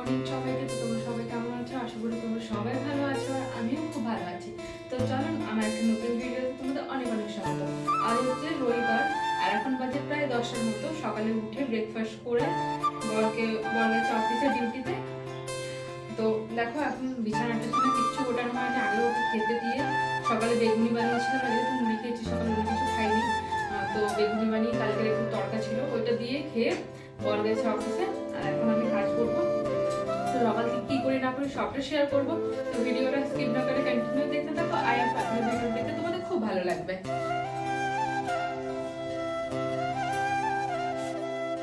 Morning সবাইকে তোমরা সবাই কেমন আছো? আশা করি তোমরা সবাই ভালো আছো আর আমিও খুব ভালো আছি। তো চলো আমার একটা নতুন ভিডিওতে তোমাদের অনেক অনেক স্বাগত। আজ হচ্ছে রবিবার, আর এখন বাজে প্রায় দশটার মতো। সকালে উঠে ব্রেকফাস্ট করে বরকে বর গেছে অফিসে ডিউটিতে। তো দেখো, এখন বিছানা টিছানা কিচ্ছু গোটানো হয়নি আগে ওকে খেতে দিয়ে সকালে বেগুনি বানিয়েছিলাম আগে তো মুড়ি খেয়েছি, সকালে অন্য কিছু খাইনি। তো বেগুনি বানিয়ে কালকের একটু তরকা ছিল, ওইটা দিয়ে খেয়ে বর গেছে অফিসে আর এখন আমি কাজ করব। সকালকে কি করি না করি সবটা শেয়ার করব। তো ভিডিওটা স্কিপ না করে কন্টিনিউ দেখতে থাকো। আই আপনার ভিডিও দেখতে তোমাদের খুব ভালো লাগবে।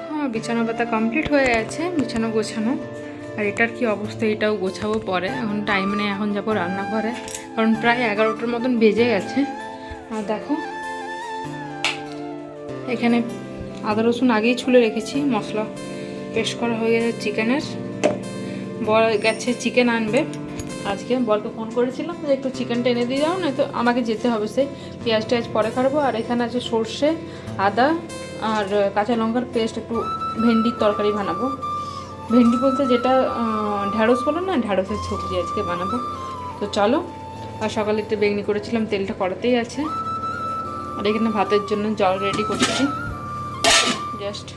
হ্যাঁ বিছানা পাতা কমপ্লিট হয়ে গেছে, বিছানা গোছানো। আর এটার কি অবস্থা, এটাও গোছাবো পরে। এখন টাইম নেই, এখন যাব রান্নাঘরে। কারণ প্রায় এগারোটার মতন বেজে গেছে। আর দেখো, এখানে আদা রসুন আগেই ছুলে রেখেছি, মশলা পেস্ট করা হয়ে গেছে চিকেনের। বর গেছে চিকেন আনবে। আজকে বরকে ফোন করেছিলাম যে একটু চিকেনটা এনে দিয়ে যাও না তো আমাকে যেতে হবে সেই পেঁয়াজ টেয়াজ পরে কাটবো আর এখানে আছে সর্ষে, আদা, আর কাঁচা লঙ্কার পেস্ট একটু ভেন্ডির তরকারি বানাবো। ভেন্ডি বলতে যেটা ঢ্যাঁড়স বলো না ঢ্যাঁড়সের সবজি আজকে বানাবো। তো চলো, আর সকালে একটু বেগনি করেছিলাম, তেলটা কড়াতেই আছে। আর এখানে ভাতের জন্য জল রেডি করছি। জাস্ট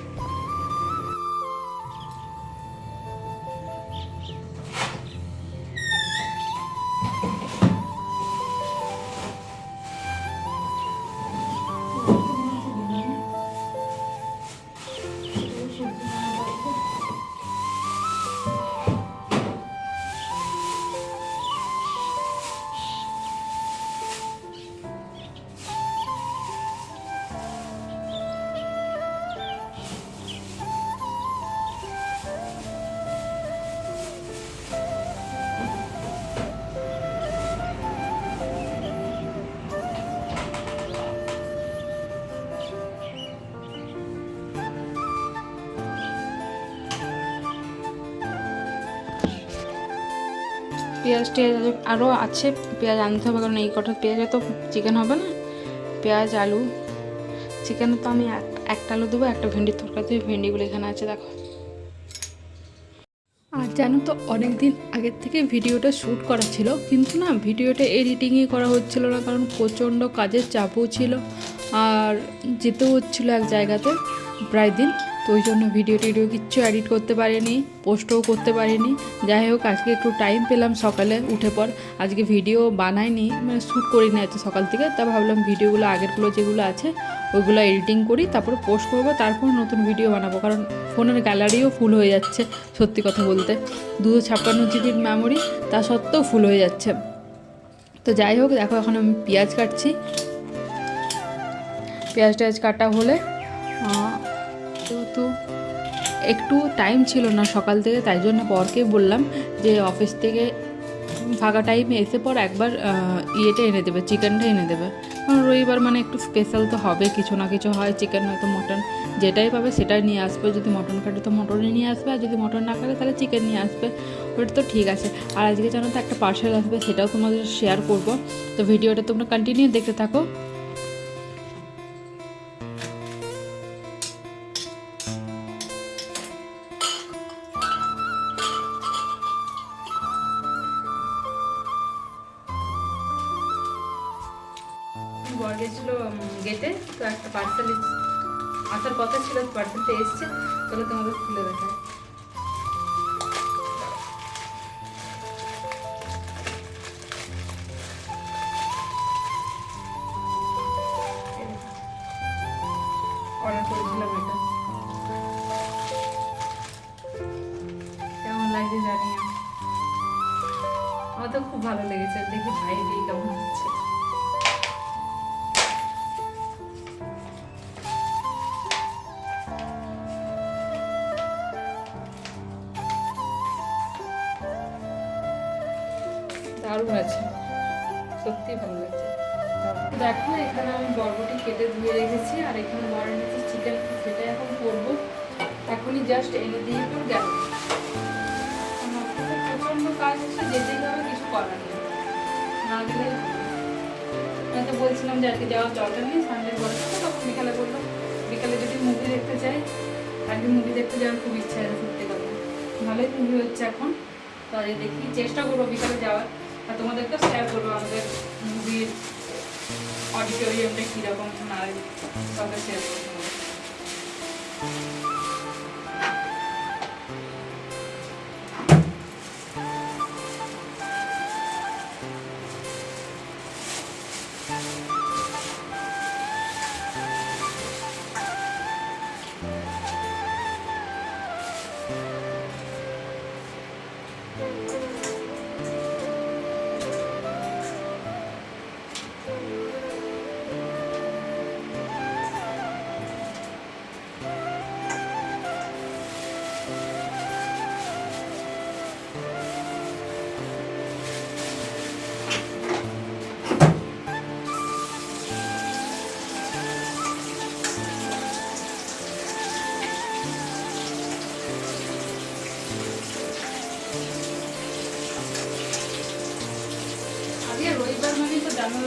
পেঁয়াজ টেয়াজ আরও আছে, পেঁয়াজ আনতে হবে কারণ এই কটা পেঁয়াজে তো চিকেন হবে না। পেঁয়াজ, আলু চিকেনে তো আমি এক- একটা আলু দেবো, একটা ভেন্ডির তরকারি দেবো ভেন্ডিগুলো এখানে আছে, দেখো। আর জানো তো অনেক দিন আগের থেকে ভিডিওটা শ্যুট করা ছিল, কিন্তু না ভিডিওটা এডিটিংই করা হচ্ছিল না, কারণ প্রচণ্ড কাজের চাপও ছিল, আর যেতেও হচ্ছিল এক জায়গাতে। প্রায় দিন। তো ওই জন্য ভিডিও টিডিও কিচ্ছু এডিট করতে পারিনি পোস্টও করতে পারিনি। যাই হোক, আজকে একটু টাইম পেলাম সকালে উঠে পর। আজকে ভিডিও বানাইনি মানে শ্যুট করি না এত সকাল থেকে। তা ভাবলাম ভিডিওগুলো আগেরগুলো যেগুলো আছে ওইগুলো এডিটিং করি, তারপর পোস্ট করব, তারপর নতুন ভিডিও বানাবো। কারণ ফোনের গ্যালারিও ফুল হয়ে যাচ্ছে, সত্যি কথা বলতে। দুশো ছাপ্পান্ন জিবির মেমোরি তা সত্ত্বেও ফুল হয়ে যাচ্ছে। তো যাই হোক, দেখো এখন আমি পেঁয়াজ কাটছি। পেঁয়াজ টেয়াজ কাটা হলে যেহেতু একটু টাইম ছিল না সকাল থেকে, তাই জন্য পরকে বললাম যে অফিস থেকে ফাঁকা টাইমে এসে পর একবার ইয়েটা এনে দেবে চিকেনটা এনে দেবে। কারণ রবিবার মানে একটু স্পেশাল তো হবে, কিছু না কিছু হয় চিকেন হয়তো মটন যেটাই পাবে সেটাই নিয়ে আসবে, যদি মটন কাটে তো মটনই নিয়ে আসবে, আর যদি মটন না কাটে তাহলে চিকেন নিয়ে আসবে। ওটা তো ঠিক আছে। আর আজকে জানো তো একটা পার্সেল আসবে, সেটাও তোমাদের শেয়ার করব। তো ভিডিওটা তোমরা কন্টিনিউ দেখতে থাকো। গেছিল গেটে তো একটা পার্সেল আসার কথা ছিল পার্সেলটা এসছে। চলো তোমাদের খুলে দেখায় অর্ডার করেছিলাম কেমন লাগছে জানি আমার তো খুব ভালো লেগেছে। দেখি ভাই দিয়ে কেমন হচ্ছে। দারুণ আছে। সত্যি ভালো লাগছে। দেখো, এখানে আমি বরবটি কেটে ধুয়ে রেখেছি, আর এখানে বড় নিচে চিকেন সেটা এখন করব। এখনই জাস্ট এনে দিয়ে পর গেল প্রচণ্ড কাজ আছে যেতেই হবে, কিছু করার নেই। না গেলে আমি তো বলছিলাম যে আজকে যাওয়ার দরকার নেই সানডে বলছিল তখন বিকালে বললাম বিকালে যদি মুভি দেখতে চাই আজকে মুভি দেখতে যাওয়ার খুব ইচ্ছা আছে সত্যি কথা। ভালোই মুভি হচ্ছে এখন। তো দেখি, চেষ্টা করব বিকালে যাওয়ার। আর তোমাদেরকে শেয়ার করব আমাদের মুভির অডিটোরিয়ামটা কীরকম না তাদের শেয়ার করব।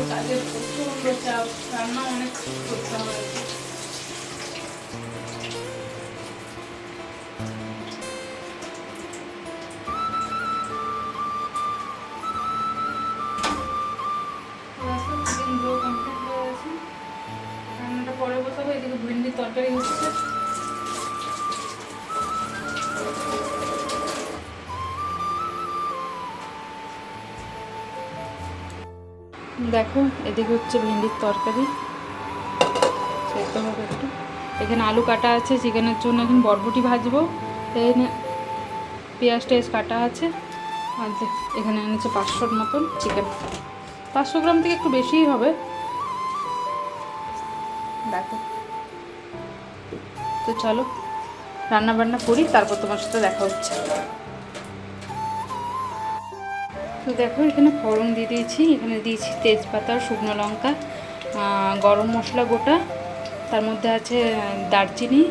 কাজের প্রচণ্ড চাপ রান্না অনেক করতে হবে দেখো, এদিকে হচ্ছে ভেন্ডির তরকারি। সেদ্ধ হবে একটু। এখানে আলু কাটা আছে, চিকেনের জন্য এখন বরবটি ভাজবো। এখানে পেঁয়াজ টেয়াজ কাটা আছে। আর এখানে এনেছে পাঁচশোর মতন চিকেন। পাঁচশো গ্রাম থেকে একটু বেশিই হবে। দেখো। তো চলো রান্না বান্না করি, তারপর তোমার সাথে দেখা হচ্ছে। তো দেখো, এখানে ফোড়ন দিয়ে দিয়েছি। এখানে দিয়েছি তেজপাতা, শুকনো লঙ্কা গরম মশলা গোটা। তার মধ্যে আছে দারচিনি,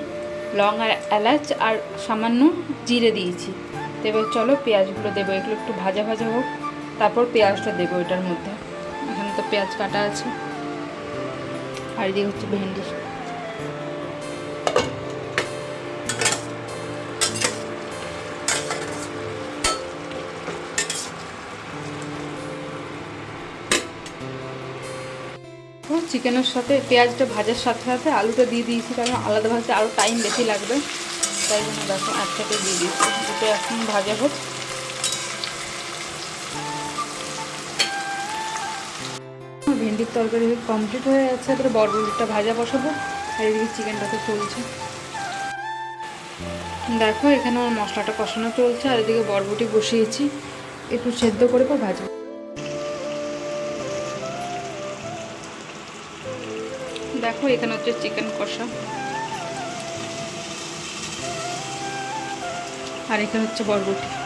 লং আর এলাচ, আর সামান্য জিরে দিয়েছি। তো এবার চলো পেঁয়াজগুলো দেবো। এগুলো একটু ভাজা ভাজা হোক, তারপর পেঁয়াজটা দেবো এটার মধ্যে। এখানে তো পেঁয়াজ কাটা আছে। আর এদিকে হচ্ছে ভেন্ডি চিকেনের সাথে পেঁয়াজটা ভাজার সাথে সাথে আলুটা দিয়ে দিয়েছি, কারণ আলাদা ভাজতে আরও টাইম বেশি লাগবে। তাই জন্য দেখো, একসাথে দিয়ে দিয়েছি। দুটো এখন ভাজা হোক। ভেন্ডির তরকারি কমপ্লিট হয়ে যাচ্ছে এবারে বরবটিটা ভাজা বসাবো। আর এদিকে চিকেনটা তো চলছে। দেখো, এখানে আমার মশলাটা কষানো চলছে। আর এদিকে বরবটি বসিয়েছি। একটু সেদ্ধ করে পর ভাজবো। দেখো এখানে হচ্ছে চিকেন কষা। আর এখানে হচ্ছে বরবটি।